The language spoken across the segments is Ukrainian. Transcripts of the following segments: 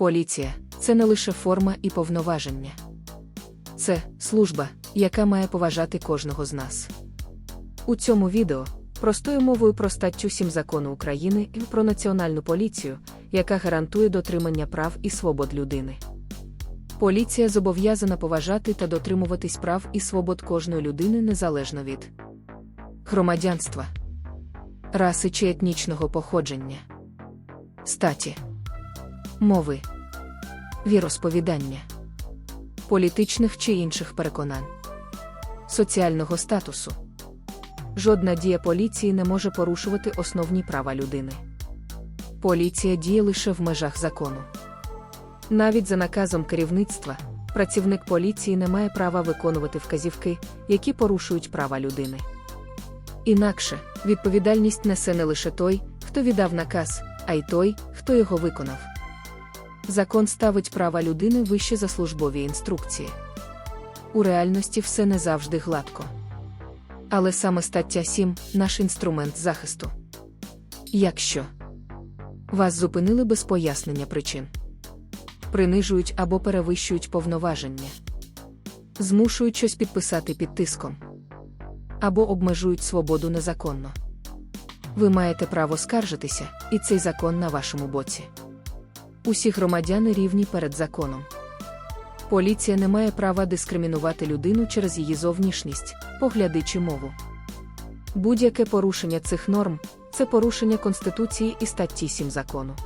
Поліція це не лише форма і повноваження. Це служба, яка має поважати кожного з нас. У цьому відео простою мовою про статтю 7 закону України і про національну поліцію, яка гарантує дотримання прав і свобод людини. Поліція зобов'язана поважати та дотримуватись прав і свобод кожної людини незалежно від громадянства, раси чи етнічного походження, статі, мови, віросповідання, політичних чи інших переконань, соціального статусу. Жодна дія поліції не може порушувати основні права людини. Поліція діє лише в межах закону. Навіть за наказом керівництва, працівник поліції не має права виконувати вказівки, які порушують права людини. Інакше відповідальність несе не лише той, хто віддав наказ, а й той, хто його виконав. Закон ставить права людини вище за службові інструкції. У реальності все не завжди гладко. Але саме стаття 7 наш інструмент захисту. Якщо вас зупинили без пояснення причин, принижують або перевищують повноваження, змушують щось підписати під тиском або обмежують свободу незаконно. Ви маєте право скаржитися, і цей закон на вашому боці. Усі громадяни рівні перед законом. Поліція не має права дискримінувати людину через її зовнішність, погляди чи мову. Будь-яке порушення цих норм це порушення Конституції і статті 7 закону.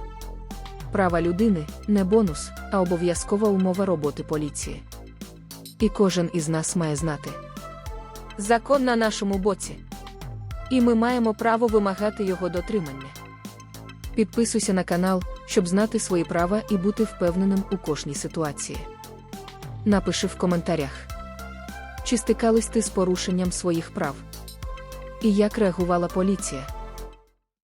Права людини не бонус, а обов'язкова умова роботи поліції. І кожен із нас має знати. Закон на нашому боці. І ми маємо право вимагати його дотримання. Підписуйся на канал, щоб знати свої права і бути впевненим у кожній ситуації. Напиши в коментарях, чи стикались ти з порушенням своїх прав. І як реагувала поліція.